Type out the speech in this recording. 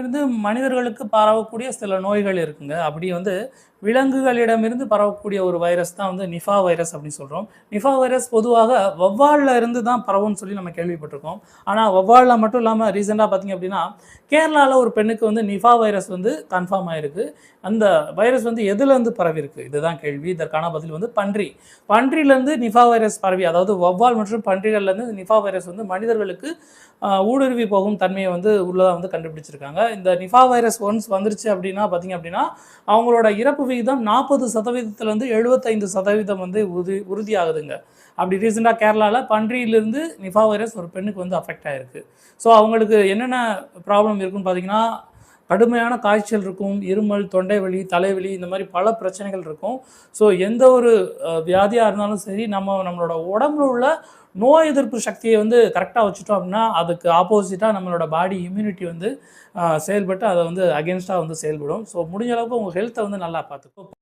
விலங்குகளிடமிருந்து மனிதர்களுக்கு பரவக்கூடிய சில நோய்கள் இருக்குங்க. அப்படி வந்து விலங்குகளிடமிருந்து பரவக்கூடிய ஒரு வைரஸ் தான் வந்து நிஃபா வைரஸ் அப்படின்னு சொல்கிறோம் நிஃபா வைரஸ் பொதுவாக வவ்வாலில் இருந்து தான் பரவும்னு சொல்லி நம்ம கேள்விப்பட்டிருக்கோம். ஆனால் வவ்வாலில் மட்டும் இல்லாமல் ரீசெண்டாக பார்த்தீங்க அப்படின்னா கேரளாவில் ஒரு பெண்ணுக்கு வந்து நிஃபா வைரஸ் வந்து கன்ஃபார்ம் ஆயிருக்கு. அந்த வைரஸ் வந்து எதுலேருந்து பரவிருக்கு? இதுதான் கேள்வி. இதற்கான பதில் வந்து பன்றி. பன்றியிலேருந்து நிஃபா வைரஸ் பரவி அதாவது வவ்வால் மற்றும் பன்றிகள்லேருந்து நிஃபா வைரஸ் வந்து மனிதர்களுக்கு ஊடுருவி போகும் தன்மையை வந்து உள்ளதாக வந்து கண்டுபிடிச்சிருக்காங்க. இந்த நிஃபா வைரஸ் ஒன்ஸ் வந்துருச்சு அப்படின்னா பார்த்தீங்க அப்படின்னா அவங்களோட இறப்பு விகிதம் நாற்பது சதவீதத்துலேருந்து எழுபத்தைந்து சதவீதம் வந்து உறுதி உறுதியாகுதுங்க. அப்படி ரீசெண்டாக கேரளாவில் பன்றியிலிருந்து நிஃபா வைரஸ் ஒரு பெண்ணுக்கு வந்து அஃபெக்ட் ஆயிருக்கு. ஸோ அவங்களுக்கு என்னென்ன ப்ராப்ளம் இருக்குன்னு பார்த்தீங்கன்னா கடுமையான காய்ச்சல் இருக்கும் இருமல் தொண்டை வலி தலைவலி இந்த மாதிரி பல பிரச்சனைகள் இருக்கும். ஸோ எந்த ஒரு வியாதியாக இருந்தாலும் சரி நம்ம நம்மளோட உடம்புல உள்ள நோய் எதிர்ப்பு சக்தியை வந்து கரெக்டாக வச்சுட்டோம் அப்படின்னா அதுக்கு ஆப்போசிட்டாக நம்மளோட பாடி இம்யூனிட்டி வந்து செயல்பட்டு அதை வந்து அகேன்ஸ்டாக வந்து செயல்படும். ஸோ முடிஞ்ச அளவுக்கு உங்கள் ஹெல்த்தை வந்து நல்லா பார்த்துக்கோ.